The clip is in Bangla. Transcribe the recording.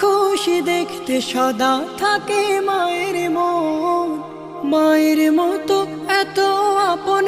খুশি দেখতে সদা থাকে মায়ের মন। মায়ের মতো এত আপন